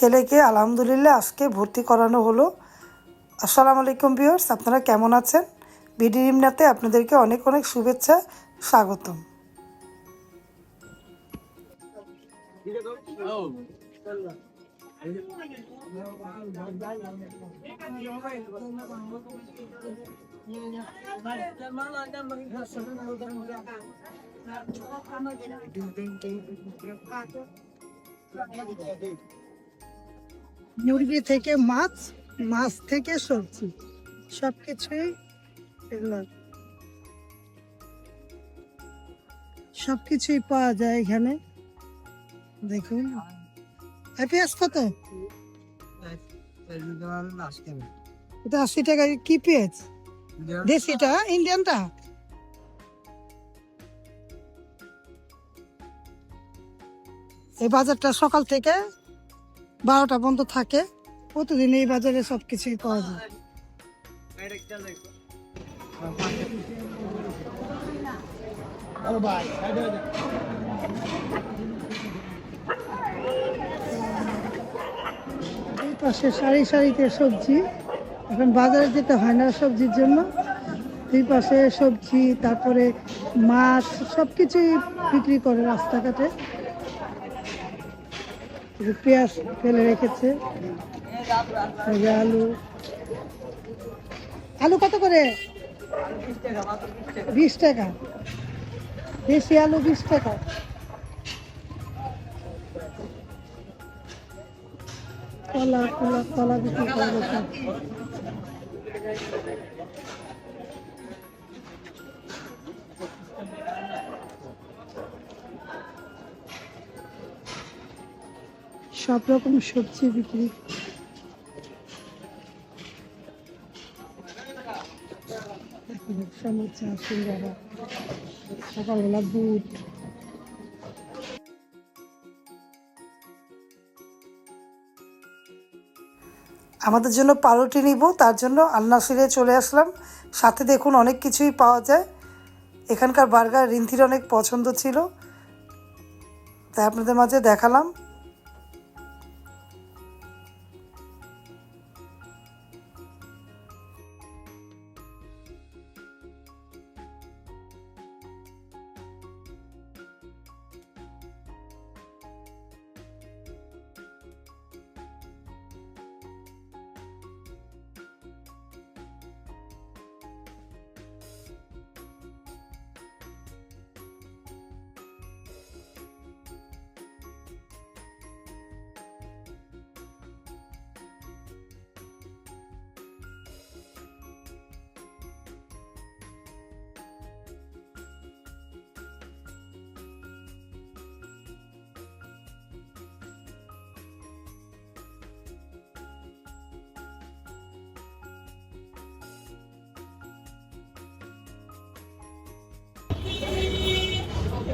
ছেলেকে আলহামদুলিল্লাহ আজকে ভর্তি করানো হলো। আসসালামু আলাইকুম ভিউয়ার্স, আপনারা কেমন আছেন? বিডি রিমনাতে আপনাদেরকে অনেক অনেক শুভেচ্ছা, স্বাগতম। মুরগি থেকে মাছ মাছ থেকে সবজি সব কিছুই এগুলো। সব কিছুই পাওয়া যায় এখানে। দেখুন। পেঁয়াজ কত? আশি টাকা। কি পেঁয়াজ? দেশিটা, ইন্ডিয়ানটা? এই বাজারটা সকাল থেকে বারোটা পর্যন্ত থাকে। প্রতিদিন এই বাজারে সব কিছুই পাওয়া যায়। পাশে সারি সারিতে সবজি। এখন বাজারে যেতে হয় না সবজির জন্য। দুই পাশে সবজি, তারপরে মাছ সব কিছুই বিক্রি করে রাস্তাঘাটে। পেঁয়াজ ফেলে রেখেছে আলু। আলু কত করে? বিশ টাকা। দেশি আলু বিশ টাকা। কলা কলা কলা বিক্রি করে সব। রকম সবজি বিক্রি। সকালবেলা বুট। আমাদের জন্য পাউরুটি নিব, তার জন্য আলনাসিরে চলে আসলাম। সাথে দেখুন অনেক কিছুই পাওয়া যায়। এখানকার বার্গার রিন্থির অনেক পছন্দ ছিল। তাই আপনাদের মাঝে দেখালাম।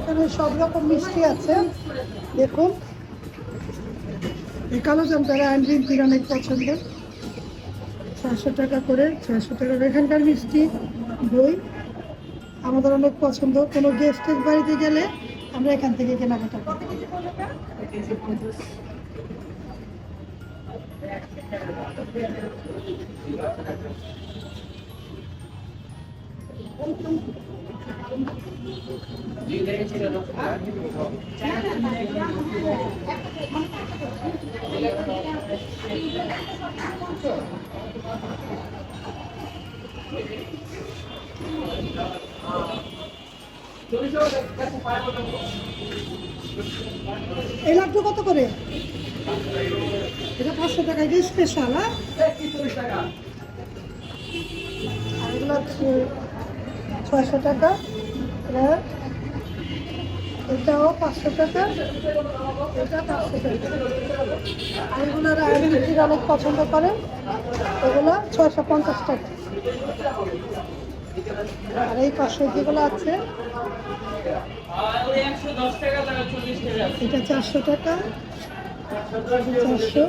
এখানে সব রকম মিষ্টি আছে। দেখুন। এই কালো জামতারা আইনরিন তিন অনেক পছন্দ ছশো টাকা করে ছশো টাকা করে। এখানকার মিষ্টি, দই আমাদের অনেক পছন্দ। কোনো গেস্টের বাড়িতে গেলে আমরা এখান থেকে কেনাকাটা করি। এই কত করে? এটা পাঁচশো টাকা এটা স্পেশাল হ্যাঁ? ছয়শো টাকা। আর এটাও পাঁচশো টাকা এটা পাঁচশো টাকা। আর এগুলো আয়ুর্বেদিক অনেক পছন্দ করে এগুলো ছয়শো পঞ্চাশ টাকা। আর এই পাঁচশো যেগুলো আছে এটা চারশো টাকা চারশো।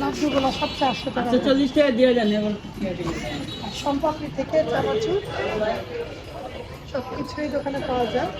লাড্ডুগুলো সব চারশো টাকা। আচ্ছা চল্লিশ টাকা দিয়ে যান সম্পাপড়ি থেকে চানাচুর সবকিছুই দোকানে পাওয়া যায়।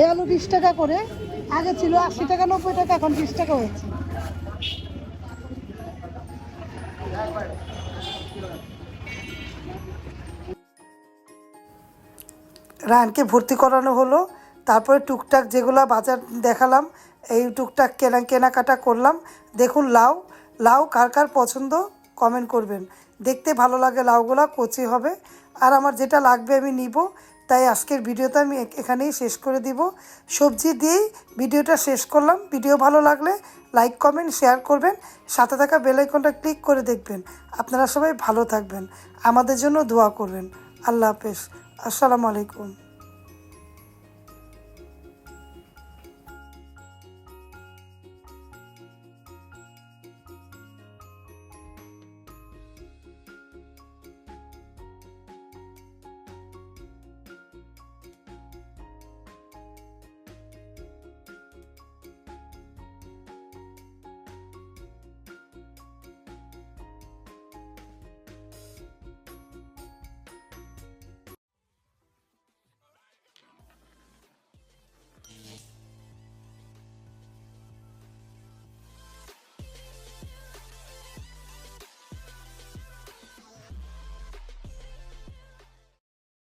এই আলু বিশ টাকা করে। আগে ছিল আশি টাকা, নব্বই টাকা, এখন বিশ টাকা হয়েছে। রানকে ভর্তি করানো হলো। তারপরে টুকটাক যেগুলো বাজার দেখালাম, এই টুকটাক কেনা কেনাকাটা করলাম। দেখুন লাউ লাউ কার কার পছন্দ কমেন্ট করবেন। দেখতে ভালো লাগে লাউগুলো, কচি হবে। আর আমার যেটা লাগবে আমি নিব। তাই আজকের ভিডিওটা আমি এখানেই শেষ করে দিব। সবজি দিয়েই ভিডিওটা শেষ করলাম। ভিডিও ভালো লাগলে লাইক, কমেন্ট, শেয়ার করবেন। সাথে থাকা বেলাইকনটা ক্লিক করে দেখবেন। আপনারা সবাই ভালো থাকবেন। আমাদের জন্য দোয়া করবেন। আল্লাহ হাফেজ। আসসালামু আলাইকুম।